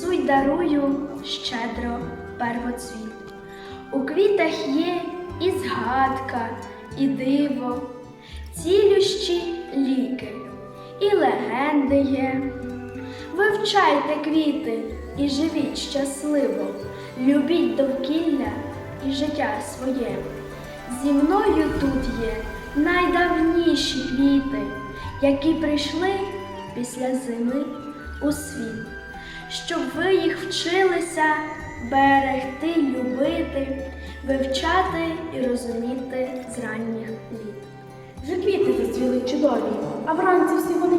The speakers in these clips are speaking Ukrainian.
несу дарую щедро первоцвіт. У квітах є і згадка, і диво, цілющі ліки, і легенди є. Вивчайте квіти і живіть щасливо, любіть довкілля і життя своє. Зі мною тут є найдавніші квіти, які прийшли після зими у світ, щоб ви їх вчилися берегти, любити, вивчати і розуміти з ранніх літ. Вже квіти зацвіли чудові, а вранці всі вони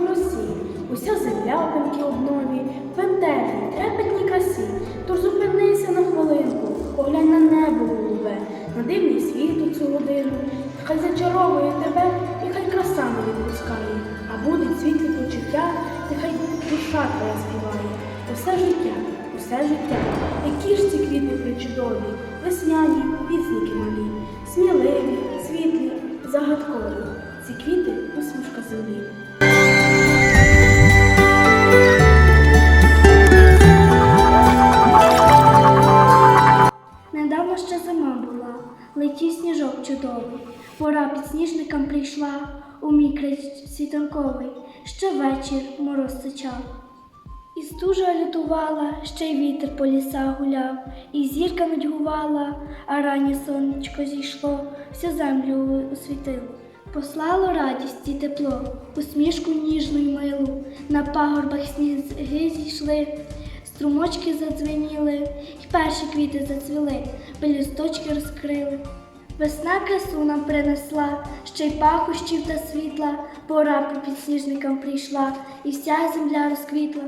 Недавно ще зима була, летів сніжок чудовий. Пора підсніжникам прийшла у мій край світанковий. Ще вечір мороз сичав. І стужа лютувала, ще й вітер по лісах гуляв, і зірка нудьгувала, а раннє сонечко зійшло, всю землю освітило. Послало радість і тепло, усмішку ніжну й милу, на пагорбах сніги зійшли, струмочки задзвеніли, й перші квіти зацвіли, пелюсточки розкрили. Весна красу нам принесла, ще й пахощів та світла, пора по підсніжникам прийшла, і вся земля розквітла.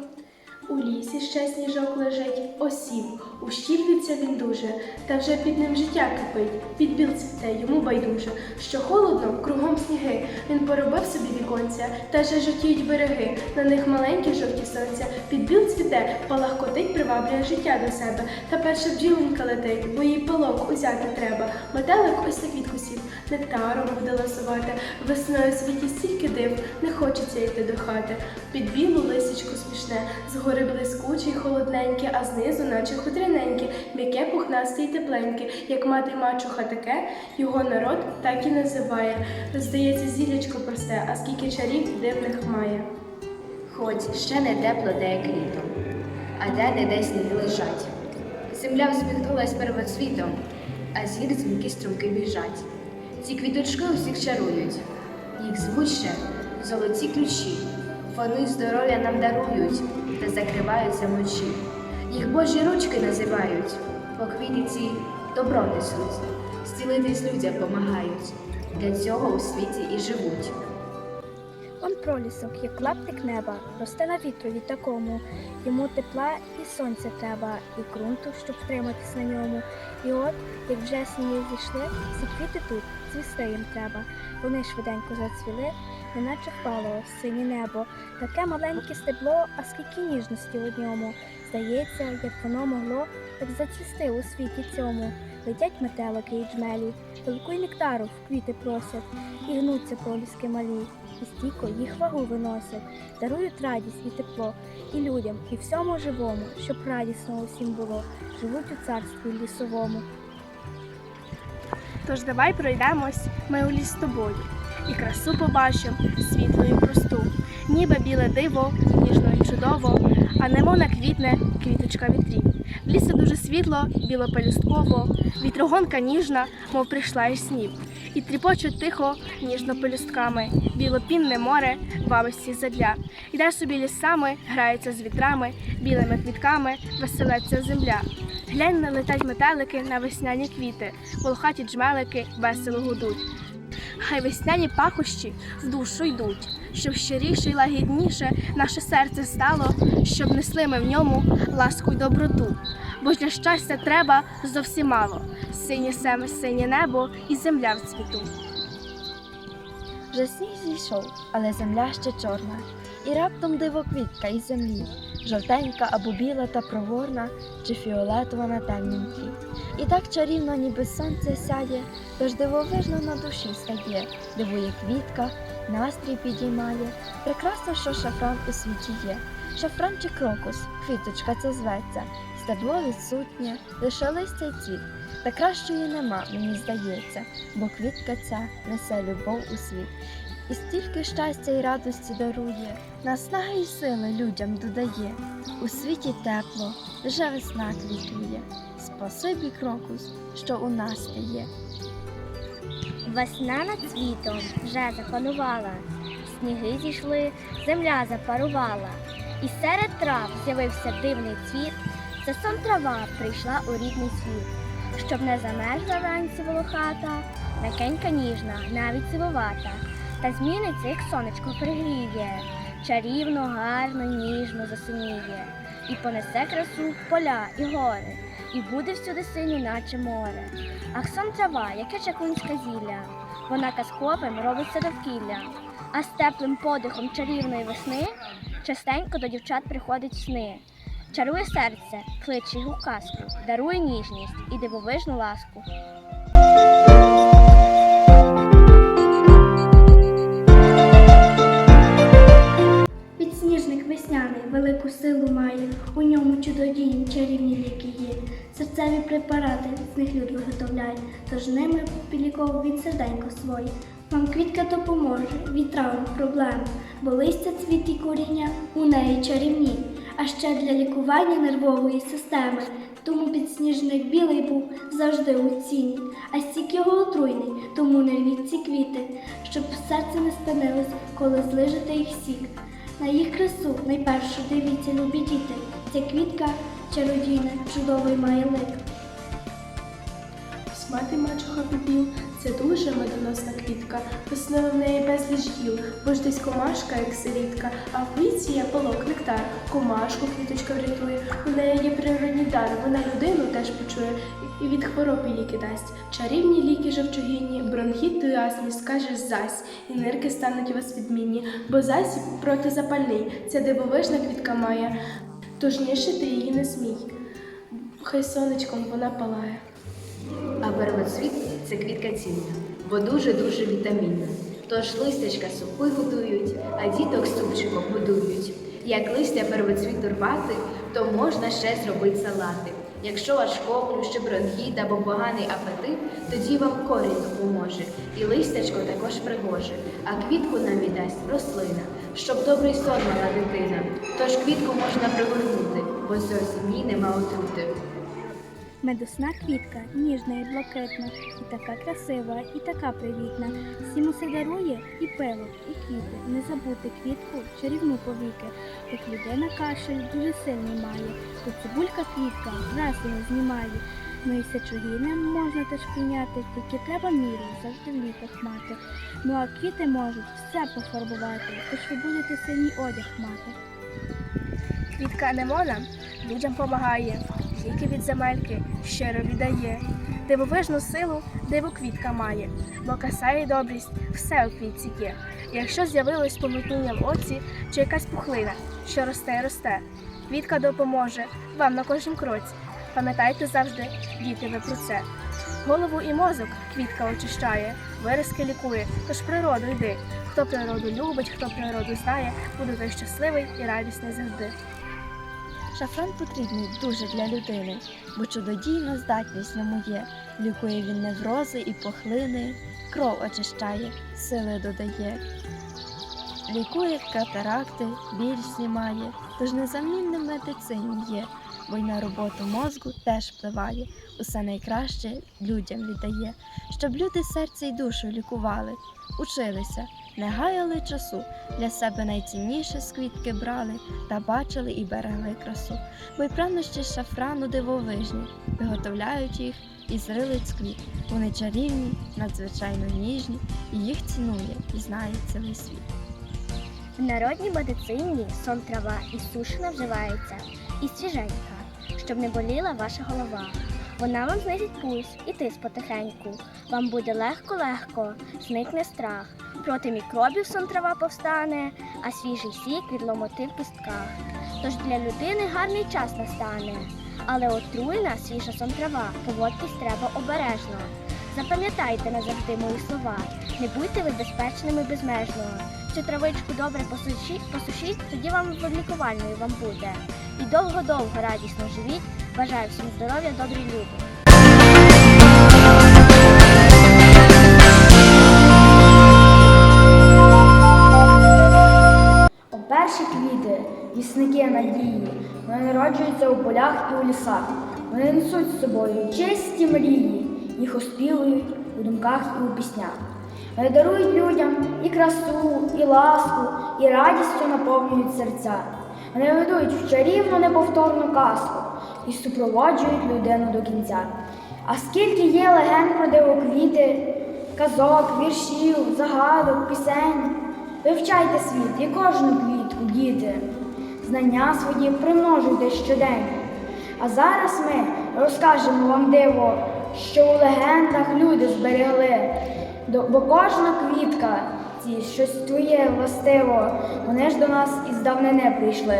У лісі ще сніжок лежить, осів, ущільниться він дуже, та вже під ним життя кипить, під біл цвіте, йому байдуже, що холодно, кругом сніги. Він поробив собі віконця, та вже жовтіють береги, на них маленькі жовті сонця. Під біл цвіте, палахкотить, приваблює життя до себе. Та перша бджілонька летить, бо їй пилок узяти треба. Метелик ось на квітку сів, нектаром буде ласувати. Весною світі стільки див, не хочеться йти до хати. Під білу лисичку смішне, згори блискуче й холодненьке, а знизу, наче хутряненьке, м'яке, пухнасте й тепленьке. Як мати мачуха таке, його народ так і називає. Здається, зілячко просте, а скільки чарів дивних має. Хоч ще не тепло деяке літо, а де не десь сніги лежать. Земля всміхнулась первоцвітом, а зір дзвінки струмки біжать. Ці квіточки усіх чарують, їх звуть золоті ключі. Вони здоров'я нам дарують та закриваються вночі. Їх Божі ручки називають, по квітиці добро несуть, зцілитись людям помагають. Для цього у світі і живуть. Он пролісок, як клаптик неба, росте на вітрові такому. Йому тепла і сонця треба, і ґрунту, щоб втриматись на ньому. І от, як вже сніги зійшли, всі квіти тут, цвісти їм треба. Вони швиденько зацвіли, неначе впало синє небо. Таке маленьке стебло, а скільки ніжності у ньому. Здається, як воно могло так зацвісти у світі цьому. Летять метелики і джмелі, пилку й нектару в квіти просять, і гнуться проліски малі і стійко їх вагу виносять, дарують радість і тепло і людям, і всьому живому, щоб радісно усім було, живуть у царстві лісовому. Тож давай пройдемось ми у ліс з тобою, і красу побачимо світлу і просту, ніби біле диво, ніжно і чудово, а немона квітне квіточка вітрів. В лісі дуже світло, білопелюстково, вітрогонка ніжна, мов прийшла із снів. І тріпочуть тихо, ніжно пелюстками, білопінне море, бабусі задля. Іде собі лісами, грається з вітрами, білими квітками, веселеться земля. Глянь, не летять метелики на весняні квіти, волохаті джмелики весело гудуть. Хай весняні пахощі в душу йдуть, щоб щиріше й лагідніше наше серце стало, щоб несли ми в ньому ласку й доброту. Бо ж для щастя треба зовсім мало. Синє семе, синє небо і земля в цвіту. Вже сніг зійшов, але земля ще чорна, і раптом диво квітка із землі. Жовтенька або біла та проворна, чи фіолетова на темнім тлі. І так чарівно, ніби сонце сяє, тож дивовижно на душі стає, дивує квітка, настрій підіймає. Прекрасно, що шафран у світі є. Шафран чи крокус, квіточка це зветься, стебло відсутнє, лише листя й цвіт. Та кращої нема, мені здається, бо квітка ця несе любов у світ. І стільки щастя й радості дарує, наснаги й сили людям додає. У світі тепло, вже весна квітує. Спасибі крокус, що у нас ти є. Весна над світом вже запанувала, сніги зійшли, земля запарувала, і серед трав з'явився дивний цвіт. Це сон трава прийшла у рідний світ, щоб не замерзла вранці волохата, м'якенька ніжна, навіть сивовата, та зміниться, як сонечко пригріє, чарівно, гарно, ніжно засиніє, і понесе красу поля і гори, і буде всюди синю, наче море. Ах, сон трава, яке чаклунське зілля, вона казковим робиться довкілля, а з теплим подихом чарівної весни частенько до дівчат приходить сни. Чарує серце, кличе у казку, дарує ніжність і дивовижну ласку. Велику силу має, у ньому чудодійні чарівні ліки є. Серцеві препарати з них люд виготовляє, тож ними підліковує він серденько своє. Вам квітка допоможе від травм проблем, бо листя цвіт і коріння у неї чарівні, а ще для лікування нервової системи. Тому підсніжник білий був завжди у ціні, а стік його отруйний, тому не рвіть ці квіти, щоб серце не спинилось, коли злижите їх сік. На їх красу найперше дивіться, любі діти. Ця квітка чародійна, чудовий має лик. Смати мачуха попіл це дуже медоносна квітка. Весною в неї безліч гіл, бо ж десь комашка, як сирітка, а в квітці є полок нектар. Комашку квіточка врятує. У неї є природній дар, вона людину теж почує і від хвороби ліки дасть. Чарівні ліки жовчогінні, бронхіт і астмі скажеш зась, і нирки стануть вас відмінні, бо засіб протизапальний. Ця дивовижна квітка має, тож нищити її не смій. Хай сонечком вона палає. А первоцвіт це квітка цінна, бо дуже-дуже вітамінна. Тож листячка супи готують, а діток супчиком будують. Як листя первоцвіту рвати, то можна ще зробити салати. Якщо аж коклю, ще бронхіт або поганий апетит, тоді вам корінь допоможе, і листячко також пригоже, а квітку нам віддасть рослина, щоб добрий сон мала дитина. Тож квітку можна пригорнути, бо зовсім їй нема отрути. Медосна квітка, ніжна і блакитна, і така красива, і така привітна. Всім усе дарує і пилок, і квіти. Не забути квітку, чарівну повіки. Як людина кашель дуже сильний має, то цибулька квітка раз його знімає. Ну і сечогіння можна теж прийняти, тільки треба міру завжди в ліках мати. Ну а квіти можуть все пофарбувати, тож ви будете синій одяг мати. Квітка анемона людям помагає, ліки від земельки щиро віддає. Дивовижну силу диво квітка має, бо краса і добрість все у квітці є. Якщо з'явилось помутнення в оці чи якась пухлина, що росте і росте, квітка допоможе вам на кожнім кроці. Пам'ятайте завжди, діти, ви про це. Голову і мозок квітка очищає, виразки лікує, тож природу йди. Хто природу любить, хто природу знає, буде той щасливий і радісний завжди. Шафран потрібний дуже для людини, бо чудодійна здатність в ньому є. Лікує він неврози і похлини, кров очищає, сили додає. Лікує катаракти, біль знімає, тож незамінним медицині є, бо й на роботу мозку теж впливає, усе найкраще людям віддає, щоб люди серце й душу лікували, училися, не гаяли часу, для себе найцінніше з квітки брали та бачили і берегли красу. Бо й прянощі шафрану дивовижні, виготовляють їх із рилиць квіт. Вони чарівні, надзвичайно ніжні, і їх цінує і знає цілий світ. В народній медицині сон трава і сушена вживається, і свіженька, щоб не боліла ваша голова. Вона вам знизить пульс і тиск потихеньку. Вам буде легко-легко, зникне страх. Проти мікробів сон трава повстане, а свіжий сік відломоти в кістках. тож для людини гарний час настане. Але отруйна свіжа сон трава, поводьтесь треба обережно. Запам'ятайте назавжди мої слова, не будьте ви безпечними безмежно. Цю травичку добре посушіть, посушіть, тоді вам лікувальною вам буде. І довго-довго радісно живіть. Бажаю всім здоров'я, добрі люди. О перші квіти, вісники надії, вони народжуються у полях і у лісах. Вони несуть з собою чисті мрії, їх оспівують у думках і у піснях. Вони дарують людям і красу, і ласку, і радістю наповнюють серця. Вони ведуть в чарівну неповторну казку і супроводжують людину до кінця. А скільки є легенд про дивоквіти, казок, віршів, загадок, пісень. Вивчайте світ і кожну квітку, діти. Знання свої примножуйте щодень. А зараз ми розкажемо вам диво, що у легендах люди зберегли. Бо кожна квітка, ці щось твоє властиво, вони ж до нас із давнини прийшли.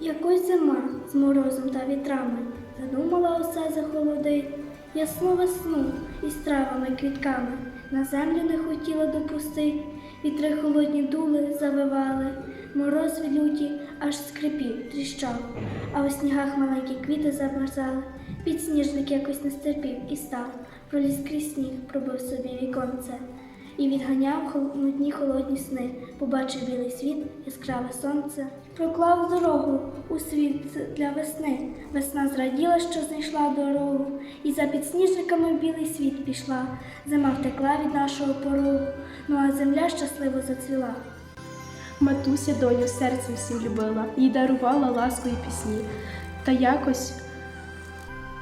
Якось зима з морозом та вітрами задумала усе захолодить, ясну весну із травами квітками на землю не хотіла допустить, вітри холодні дули, завивали, мороз від люті аж скрипів, тріщав, а у снігах маленькі квіти замерзали, підсніжник якось не стерпів і став, проліз крізь сніг, пробив собі віконце. І відганяв нудні холодні сни, побачив білий світ, яскраве сонце, проклав дорогу у світ для весни. Весна зраділа, що знайшла дорогу, і за підсніжниками в білий світ пішла. Зима втекла від нашого порогу, ну а земля щасливо зацвіла. Матуся доню серцем всім любила, їй дарувала ласку і пісні. Та якось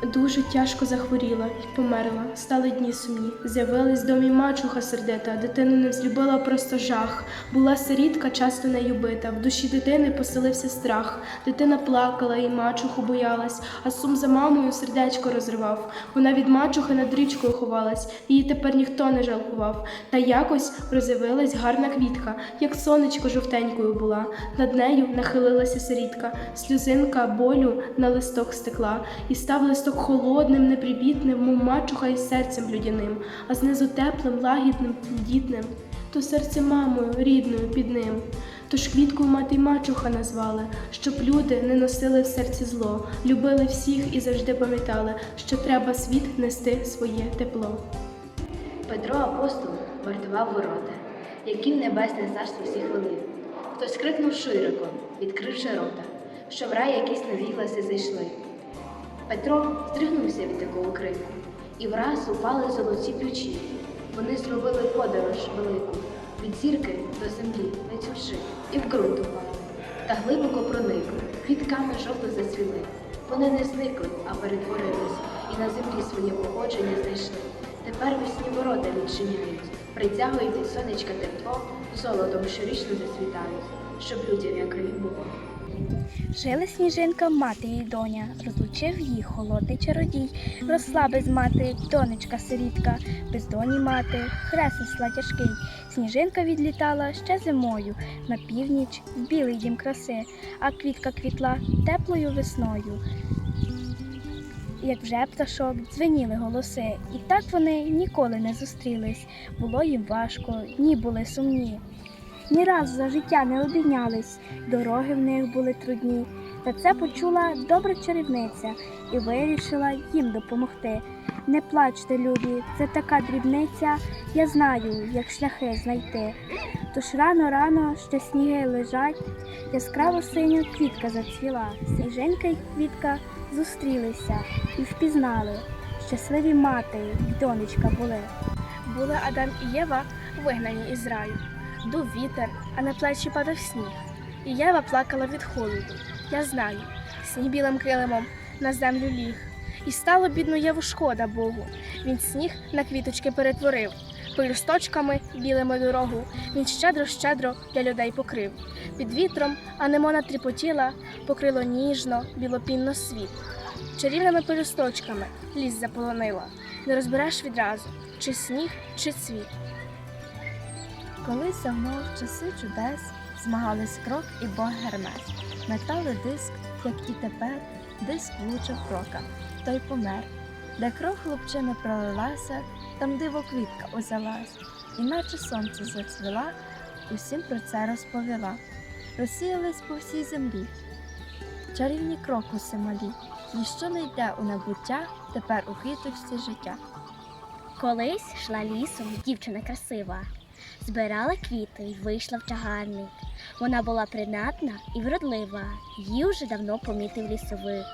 дуже тяжко захворіла і померла. Стали дні сумні. З'явилась в домі мачуха сердита, дитину не взлюбила просто жах. Була сирітка, часто нею бита. В душі дитини поселився страх. Дитина плакала і мачуху боялась, а сум за мамою сердечко розривав. Вона від мачухи над річкою ховалась, її тепер ніхто не жалкував. Та якось роз'явилась гарна квітка, як сонечко жовтенькою була. Над нею нахилилася сирітка, сльозинка болю на листок стекла, і став листок холодним, непривітним, мов мачуха із серцем людяним, а знизу теплим, лагідним, дітним, то серце мамою рідною під ним. Тож квіткою мати й мачуха назвали, щоб люди не носили в серці зло, любили всіх і завжди пам'ятали, що треба світ нести своє тепло. Петро апостол вартував ворота, які в небесне царство всіх вели. Хтось крикнув широко, відкривши рота, що в рай якісь нові гласи зайшли. Петро здригнувся від такого крику, і враз упали золоті ключі. Вони зробили подорож велику від зірки до землі, летючи, і в ґрунт упали, та глибоко проникли, квітками жовто зацвіли. Вони не зникли, а перетворились, і на землі своє походження знайшли. Тепер весні ворота відчиняють, притягують від сонечка тепло, золотом щорічно зацвітають, щоб людям як рай було. Жили сніжинка, мати і доня, розлучив їх холодний чародій. Росла без мати, донечка сирітка, без доні мати, хрест несла тяжкий. Сніжинка відлітала ще зимою на північ в білий дім краси, а квітка квітла теплою весною. Як вже пташок дзвеніли голоси, і так вони ніколи не зустрілись. Було їм важко, дні були сумні. Ні разу за життя не обійнялись, дороги в них були трудні. Та це почула добра чарівниця і вирішила їм допомогти. Не плачте, любі, це така дрібниця, я знаю, як шляхи знайти. Тож рано-рано ще сніги лежать, яскраво синя квітка зацвіла. Сніжинка й квітка зустрілися і впізнали. Щасливі мати й донечка були. Були Адам і Єва вигнані із раю. Дув вітер, а на плечі падав сніг. І Єва плакала від холоду. Я знаю, сніг білим килимом на землю ліг. І стало бідну Єву шкода Богу. Він сніг на квіточки перетворив. Пелюсточками білими дорогу він щедро-щедро для людей покрив. Під вітром анемона тріпотіла, покрило ніжно, білопінно світ. Чарівними пелюсточками ліс заполонила. Не розбереш відразу, чи сніг, чи цвіт. Колись давно в часи чудес змагались крок і Бог Гермес. Метали диск, як і тепер, диск влучив крока, той помер. Де кров хлопчини пролилася, там диво квітка узялась, іначе сонце зацвіла, усім про це розповіла. Розсіялись по всій землі. Чарівні крокуси малі, ніщо не йде у набуття, тепер у квіточці життя. Колись йшла лісом дівчина красива, збирала квіти й вийшла в чагарник. Вона була принадна і вродлива, її вже давно помітив лісовик.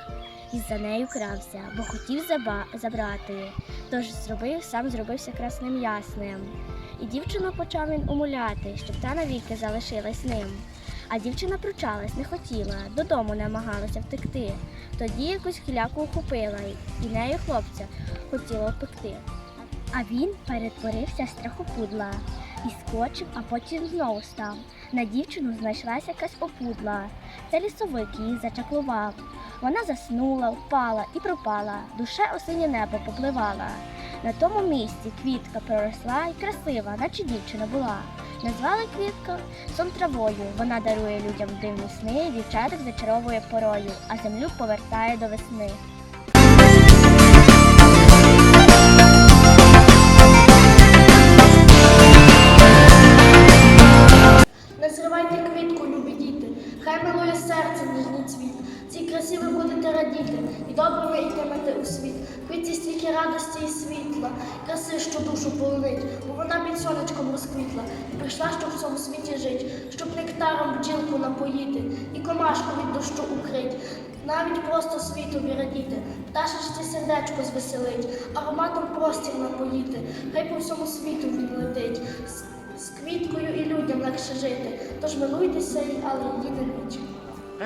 І за нею крався, бо хотів заба- забрати. Тож зробив, сам зробився красним ясним. І дівчину почав він умуляти, щоб та навіки залишилась ним. А дівчина пручалась, не хотіла, додому намагалася втекти. Тоді якусь хиляку ухопила і нею хлопця хотіла впекти. А він перетворився з страхопудла і скочив, а потім знову став. На дівчину знайшлася якась опудла. Це лісовик її зачаклував. Вона заснула, впала і пропала, душе у небо попливала. На тому місці квітка проросла і красива, наче дівчина була. Назвали квітку сон травою. Вона дарує людям дивні сни, дівчаток зачаровує порою, а землю повертає до весни. Красі ви будете радіти, і добрими йтимете у світ. Квітці стільки радості і світла, краси, що душу полонить, бо вона під сонечком розквітла і прийшла, щоб в цьому світі жить, щоб нектаром бджілку напоїти і комашку від дощу укрить. Навіть просто світові радіти, пташечці сердечко звеселить, ароматом простір напоїти, хай по всьому світу він летить. З- З квіткою і людям легше жити, тож милуйтеся, але її не ніч.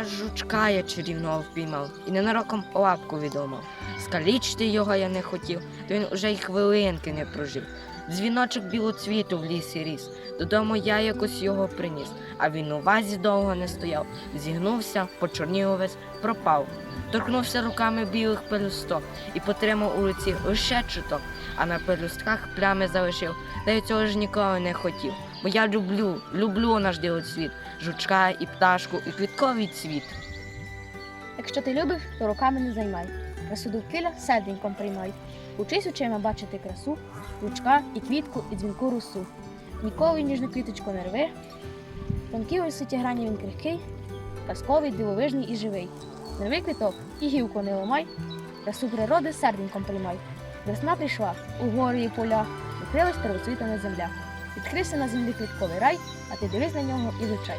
Аж жучка я чарівного впіймав і ненароком лапку відомав. Скалічити його я не хотів, то він уже й хвилинки не прожив. Дзвіночок білоцвіту в лісі ріс. Додому я якось його приніс, а він у вазі довго не стояв. Зігнувся, почорнів увесь, пропав. Торкнувся руками білих пелюсток і потримав у руці лише чуток, а на пелюстках плями залишив, та й цього ж ніколи не хотів. Бо я люблю, люблю наш ділоцвіт, жучка і пташку, і квітковий цвіт. Якщо ти любиш, то руками не займай. Красу довкілля серденьком приймай. Учись очима бачити красу, лучка і квітку, і дзвінку росу. Ніколи ніжну квіточку не рви. Тонкий у висоті грані він крихкий, казковий, дивовижний і живий. Не квіток і гілку не ламай, красу природи серденьком приймай. Весна прийшла, у гори і поля, відкрилась первоцвітана земля. Відкрився на землі квітковий рай, а ти дивись на нього і вивчай.